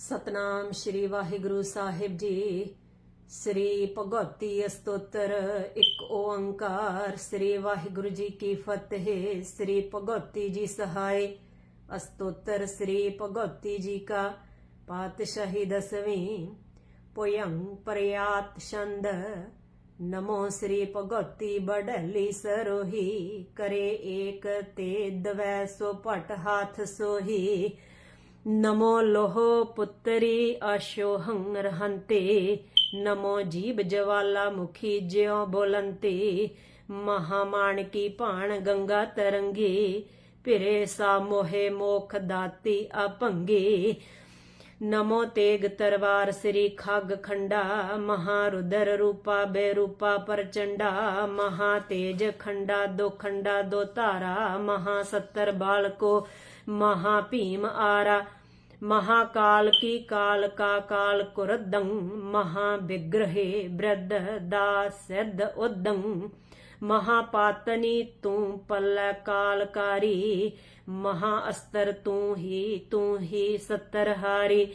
ਸਤਨਾਮ ਸ਼੍ਰੀ ਵਾਹਿਗੁਰੂ ਸਾਹਿਬ ਜੀ। ਸ੍ਰੀ ਭਗਵਤੀ ਅਸਤੋਤਰ, ਇੱਕ ਓੰਕਾਰ। ਸ੍ਰੀ ਵਾਹਿਗੁਰੂ ਜੀ ਕੀ ਫਤਿਹ। ਸ੍ਰੀ ਭਗਵਤੀ ਜੀ ਸਹਾਇ ਅਸਤੋਤਰ, ਸ੍ਰੀ ਭਗਵਤੀ ਜੀ ਕਾ ਪਾਤਸ਼ਾਹੀ ਦਸਵੀਂ। ਪੁਯੰ ਪ੍ਰਯਾਤ ਛੰਦ। ਨਮੋ ਸ੍ਰੀ ਭਗਵਤੀ ਬੜਲੀ ਸਰੋਹੀ। ਕਰੇ ਏਕ ਤੇ ਦਵੈ ਸੋ ਭਟ ਹਾਥ ਸੋਹੀ। ਨਮੋ ਲੋਹ ਪੁੱਤਰੀ ਆਸ਼ੋਹੰ ਰਹੰਤੇ ਨਮੋ ਜੀਬ ਜਵਾਲਾ ਮੁਖੀ ਜਿਉ ਬੋਲੰਤੇ ਮਹਾਮਾਨਕੀ ਭਾਣ ਗੰਗਾ ਤਰੰਗੀ ਪਿਰੇ ਸਾ ਮੋਹੇ ਮੋਖ ਦਾਤੀ ਅਭੰਗੀ ਨਮੋ ਤੇਗ ਤਰਵਾਰ ਸ੍ਰੀ ਖਗ ਖੰਡਾ ਮਹਾਰੁਦਰ ਰੂਪਾ ਬੇਰੂਪਾ ਪ੍ਰਚੰਡਾ ਮਹਾ ਤੇਜ ਖੰਡਾ ਦੋ ਖੰਡਾ ਦੋ ਧਾਰਾ ਮਹਾ ਸੱਤਰ ਬਾਲਕੋ ਮਹਾ ਭੀਮ ਆਰਾ ਮਹਾਕਾਲ ਕੀ ਕਾਲ ਕਾ ਕਾਲ ਕੁਰਦੰ ਮਹਾ ਵਿਗ੍ਰਹੇ ਬ੍ਰਧ ਦਾ ਸਿੱਧ ਉਦੰ। ਮਹਾਪਾਤਨੀ ਤੂੰ ਪੱਲੇ ਕਾਲਕਾਰੀ ਮਹਾ ਅਸਤਰ ਤੂੰ ਹੀ ਤੂੰ ਹੀ ਸੱਤਰਹਾਰੀ।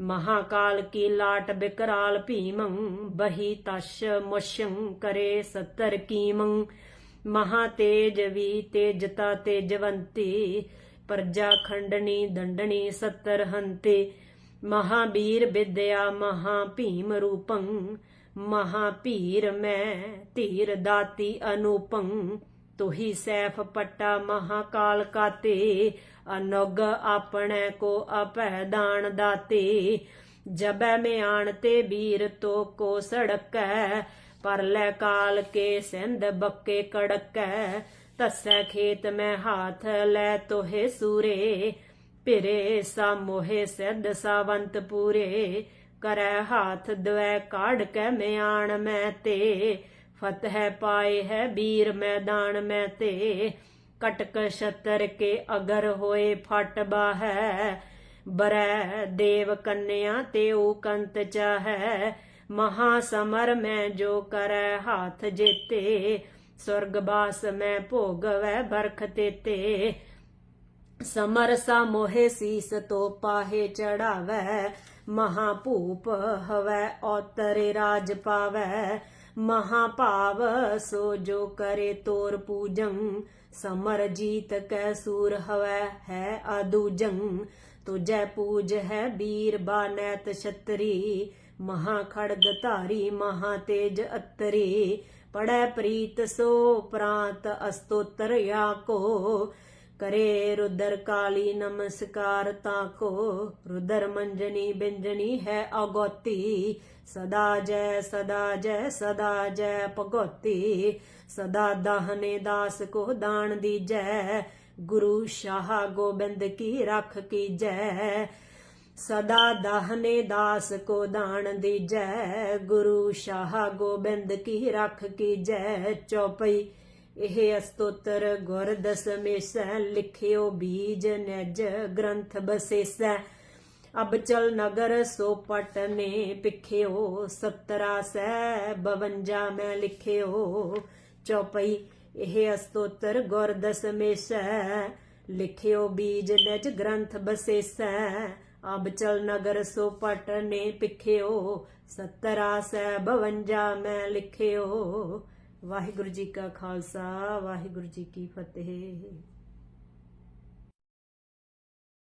ਮਹਾਕਾਲ ਕੀ ਲਾਟ ਬਿਕਰਾਲ ਭੀਮੰ, ਬਹੀ ਤਸ਼ ਮੁਸ਼ੰ ਕਰੇ ਸਤਰ ਕੀਮੰ। ਮਹਾ ਤੇਜ ਵੀ ਤੇਜਤਾ ਤੇਜਵੰਤੀ ਪਰਜਾ ਖੰਡਣੀ, ਦੰਡਣੀ, ਸੱਤਰ ਹੰਤੇ। ਮਹਾਬੀਰ ਵਿਦਿਆ ਮਹਾ ਭੀਮ ਰੂਪੰ ਮਹਾ ਭੀਰ ਮੈਂ ਧੀਰ ਦਾਤੀ ਅਨੂਪੰ। ਤੋਹੀ ਸੈਫ ਪੱਟਾ ਮਹਾਕਾਲ ਕਾਤੇ, ਅਨੁਗ ਆਪਣੇ ਕੋ ਅਪੈ ਦਾਨ ਦਾਤੇ। ਜਬੈ ਮੈਂ ਤੇ ਵੀਰ ਤੋ ਕੋ ਸੜਕੈ ਪਰ ਲੈ ਕਾਲ ਕੇ ਸਿੰਧ ਬੱਕੇ ਕੜਕੈ। ਤਸੈ ਖੇਤ ਮੈਂ ਹਾਥ ਲੈ ਤੋਹੇ ਸੂਰੇ ਪਿਰੇ ਸਾ ਮੋਹੇ ਸਿੱਧ ਸਾਵੰਤ ਪੂਰੇ। ਕਰੈ ਹਾਥ ਦਵੈ ਕਾਢ ਕੈ ਮਿਆਣ ਮੈਂ ਤੇ, ਫਤਿਹ ਪਾਏ ਹੈ ਵੀਰ ਮੈਦਾਨ ਮੈਂ ਤੇ। ਕਟਕ ਛਤਰ ਕੇ ਅਗਰ ਹੋਏ ਫਟ ਬਾਹੈ, ਬਰੈ ਦੇਵ ਕੰਨਿਆ ਤੇ ਓ ਕੰਤ ਚਾਹੈ। ਮਹਾ ਸਮਰ ਮੈਂ ਜੋ ਕਰੈ ਹਾਥ ਜੇਤੇ ਸੁਰਗ ਬਾਸ ਮੈਂ ਭੋਗਵੈ ਬਰਖ ਤੇਤੇ ਸਮਰ ਸਾ ਮੋਹਿ ਸੀਸ ਤੋ ਪਾਹੇ ਚੜਾਵੈ। ਮਹਾ ਭੂਪ ਹਵੈ, ਔਤਰੇ ਰਾਜ ਪਾਵੈ। ਮਹਾ ਭਾਵ ਸੋ ਜੋ ਕਰੇ ਤੋਰ ਪੂਜੰ। ਸਮਰ ਜੀਤ ਕੈ ਸੂਰ ਹਵੈ, ਹੈ ਆਦੂਜੰ ਤੁਜੈ ਪੂਜ ਹੈ ਵੀਰ ਬਾਨੈਤ ਛਤਰੀ। ਮਹਾ ਖੜਗ ਧਾਰੀ ਮਹਾ ਤੇਜ ਅਤਰੀ। ਪੜੈ ਪ੍ਰੀਤ ਸੋ ਪ੍ਰਾਂਤ ਅਸਤੋਤਰ ਯਾ ਕੋ ਕਰੇ ਰੁਦਰ ਕਾਲੀ ਨਮਸਕਾਰ ਤਾ ਕੋ। ਰੁਦਰ ਮੰਜਨੀ ਬਿੰਜਨੀ ਹੈ ਅਗੋਤੀ। ਸਦਾ ਜੈ ਸਦਾ ਜੈ ਸਦਾ ਜੈ ਭਗਵਤੀ ਸਦਾ ਦਾਹਨੇ ਦਾਸ ਕੋ ਦਾਨ ਦੀਜੈ। ਗੁਰੂ ਸ਼ਾਹ ਗੋਬਿੰਦ ਕੀ ਰੱਖ ਕੀਜੈ ਸਦਾ ਦਾਹਨੇ ਦਾਸ ਕੋ ਦਾਨ ਦੀਜੈ, ਗੁਰੂ ਸ਼ਾਹ ਗੋਬਿੰਦ ਕੀ ਰੱਖ ਕੀਜੈ ਚੌਪਈ। ਇਹ ਅਸਤੋਤਰ ਗੁਰ ਦਸਮੇਸੈ, ਲਿਖਿਓ ਬੀਜ ਨਿਜ ਗ੍ਰੰਥ ਬਸੇਸੈ। ਅਬਚਲ ਨਗਰ ਸੋ ਪਟਨੇ ਪਿਖਿਓ, ਸਤਰਾ ਸੈ 52 ਮੈਂ ਲਿਖਿਓ ਚੌਪਈ। ਇਹ ਅਸਤੋਤਰ ਗੁਰ ਦਸਮੇਸੈ, ਲਿਖਿਓ ਬੀਜ ਨਿਜ ਗ੍ਰੰਥ ਬਸੇਸੈ। ਅਬਚਲ ਨਗਰ ਸੋ ਪਟਨੇ ਪਿਖਿਓ, ਸਤਰਾ ਸੈ 52 ਮੈਂ ਲਿਖਿਓ। ਵਾਹਿਗੁਰੂ ਜੀ ਕਾ ਖਾਲਸਾ, ਵਾਹਿਗੁਰੂ ਜੀ ਕੀ ਫਤਿਹ।